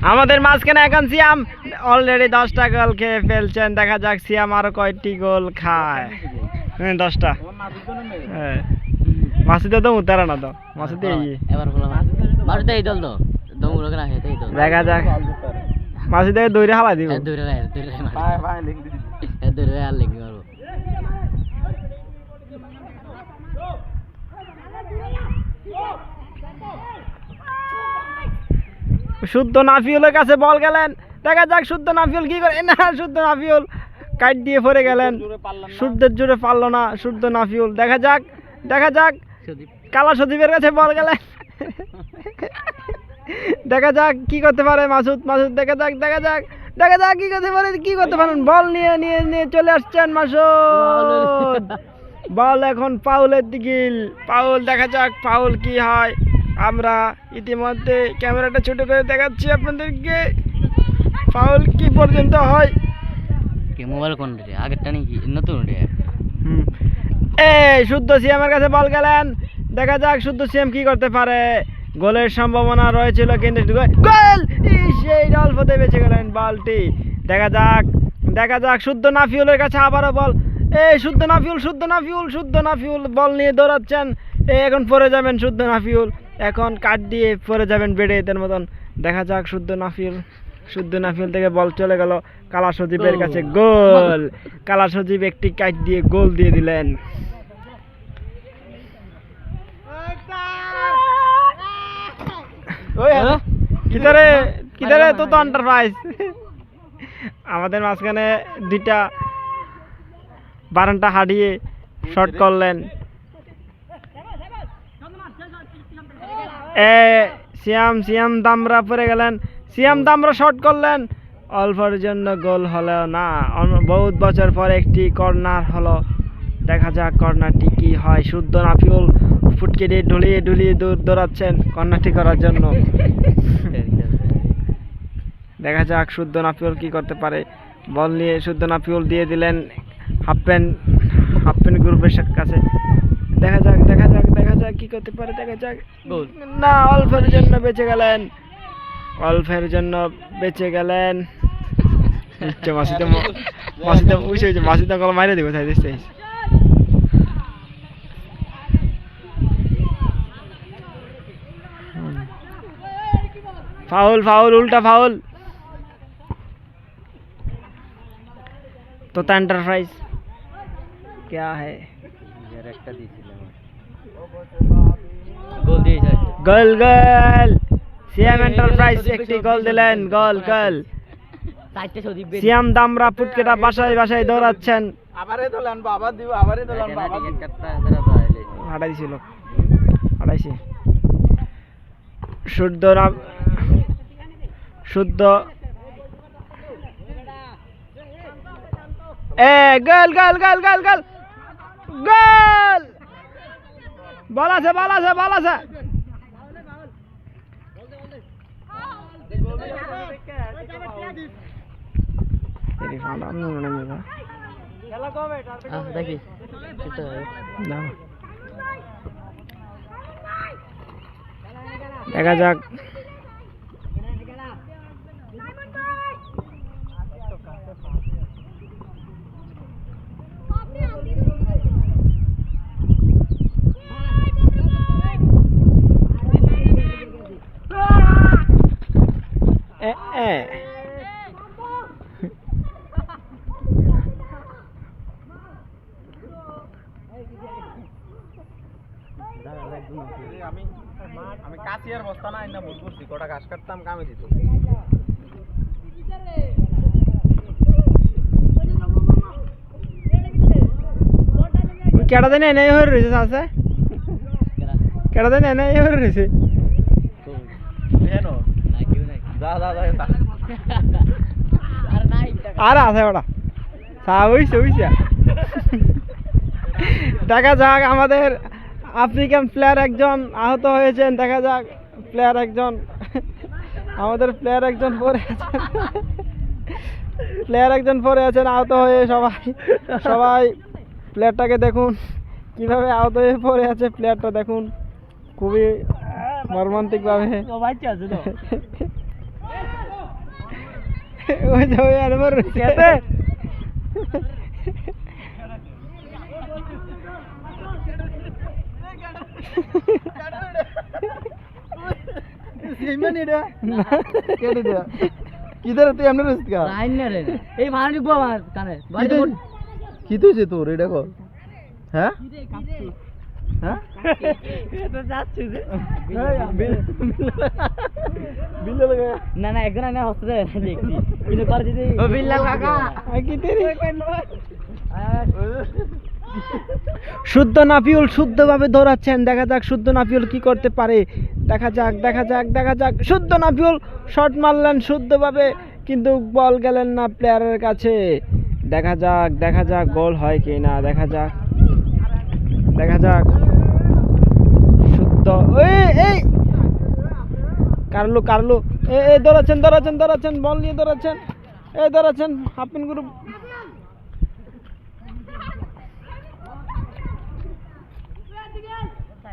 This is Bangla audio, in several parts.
আমাদের মাঝখানে এখন সিয়াম অলরেডি দশটা গোল খেয়ে ফেলছেন। দেখা যাক সিয়াম আরও কয়টি গোল খায়। হ্যাঁ দশটা। হ্যাঁ। মাসুদে তো উতারা না তো। মাসুদে এই। এবার বলো এই দল তো। দমগুলো না হেতে এই দল। দেখা যাক। মাসুদে দৌড়ে হালা দিব। দূরে রায় এ দূরে রায় আর শুদ্ধ নাফিউলের কাছে বল গেলেন। দেখা যাক শুদ্ধ নাফিউল কি করে না শুদ্ধ নাফিউল কাট দিয়ে পড়ে গেলেন। শুদ্ধের জুড়ে পারল না। শুদ্ধ নাফিউল। দেখা যাক দেখা যাক। কালা সদীপের কাছে বল গেলেন। দেখা যাক কি করতে পারে মাসুদ। মাসুদ দেখা যাক দেখা যাক। দেখা যাক কি করতে পারে কি করতে পারেন? বল নিয়ে নিয়ে নিয়ে চলে আসছেন মাসুদ। বল এখন পাউলের দিকে। পাউল দেখা যাক পাউল কি হয়। আমরা ইতিমধ্যে ক্যামেরাটা ছোট করে দেখাচ্ছি আপনাদেরকে। ফাউল কি পর্যন্ত হয়? কি মোবাইল কোন রে? আগেরটা নাকি নতুন রে? হুম। এই শুদ্ধ সিএমের কাছে বল গেলেন দেখা যাক শুদ্ধ সিএম কি করতে পারে। গোলের সম্ভাবনা রয়েছিল কিন্তু গোল! সেই অল্পতে বেঁচে গেলেন বলটি দেখা যাক দেখা যাক শুদ্ধ নাফিউলের কাছে আবারও বল এই শুদ্ধ নাফিউল শুদ্ধ নাফিউল শুদ্ধ নাফিউল বল নিয়ে দৌড়াচ্ছেন। এই এখন পড়ে যাবেন শুদ্ধ নাফিউল। এখন কাট দিয়ে পরে যাবেন বেড়ে এদের মতন। দেখা যাক শুদ্ধ নাফিল শুদ্ধ নাফিল থেকে বল চলে গেল। কালা সজীবের কাছে গোল। কালা সজীব একটি কাট দিয়ে গোল দিয়ে দিলেন। তো তো এন্টারপ্রাইজ আমাদের মাঝখানে দুইটা বারানটা হারিয়ে শর্ট করলেন। এ, সিয়াম সিয়াম দামরা পড়ে গেলেন। সিয়াম দামরা শর্ট করলেন। অল্পের জন্য গোল হলো না। বহুত বছর পর একটি কর্নার হলো। দেখা যাক কর্নারটি কি হয়। শুদ্ধ নাফিউল ফুটকে দিয়ে ঢুলিয়ে ঢুলিয়ে দৌড় দৌড়াচ্ছেন কর্নারটি করার জন্য। দেখা যাক শুদ্ধ নাফিউল কি করতে পারে। বল নিয়ে শুদ্ধ নাফিউল দিয়ে দিলেন হাফ প্যান্ট হাফ প্যান্ট গ্রুপের কাছে। দেখা যাক দেখা যাক দেখা যাক কি করতে পারে দেখা যাক গোল না অল্পের জন্য বেঁচে গেলেন অল্পের জন্য বেঁচে গেলেন উচ্চ মাসিতে ম- মাসিতে উঠে হয়েছে মাসিতে কল মাইরে দিব তাই দিচ্ছে फाउल फाउल उल्टा फाउल तो एंटरप्राइज क्या है এর একটা দিছিলাম গোল দিয়েছে। গোল গোল! সিয়াম এন্টারপ্রাইজ একটি গোল দিলেন গোল গোল সিয়াম দামরা পুটকেটা বাসায় বাসায় দৌড়াচ্ছেন। আবারে দোলান বাবা দিব আবারে দোলান বাবা দিব হাঁটাইছিল হাঁটাইছি শুদ্ধ নাম শুদ্ধ। এ গোল গোল গোল গোল গোল! গোল! বল আছে বল আছে বল আছে। দেখা যাক। আমি বস্তা না না ভুল করছি কটা ঘাস কাটতাম কামে দিত। কেডা দিন এনে হয়ে রয়েছে আছে কেডা দিন এনে হয়ে রয়েছে। আর আছে ওটা চা হইছে হইছে দেখা যাক আমাদের আফ্রিকান প্লেয়ার একজন আহত হয়েছেন দেখা যাক প্লেয়ার একজন আমাদের প্লেয়ার একজন পড়ে আছেন। প্লেয়ার একজন পড়ে আছেন আহত হয়ে সবাই সবাই প্লেয়ারটাকে দেখুন কীভাবে আহত হয়ে পড়ে আছে প্লেয়ারটা দেখুন। খুবই মর্মান্তিকভাবে। ওই যে ওই আর আমার খেতে? কেটে দে কিধর তুই এমনি রইছিস কা রাইন না রে এই ভাড়া নিবো আমার কানে বাড়িতে কি মোট- কি তোর এটা কর হ্যাঁ না না একজন আমি হসতে দেখছি কাকা কি শুদ্ধ নাপিউল শুদ্ধভাবে দৌড়াচ্ছেন। দেখা যাক শুদ্ধ নাপিউল কি করতে পারে। দেখা যাক দেখা যাক দেখা যাক। শুদ্ধ নাপিউল শট মারলেন শুদ্ধভাবে, কিন্তু বল গেলেন না প্লেয়ারের কাছে। দেখা যাক দেখা যাক গোল হয় কি না দেখা যাক। দেখা যাক। শুদ্ধ। এই এই! কারলু কারলু। এ এ, দৌড়াচ্ছেন দৌড়াচ্ছেন বল নিয়ে দৌড়াচ্ছেন। এই দৌড়াচ্ছেন হাফিন গ্রুপ।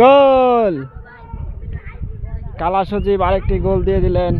গোল! কালা সজীব আরেকটি গোল দিয়ে দিলেন।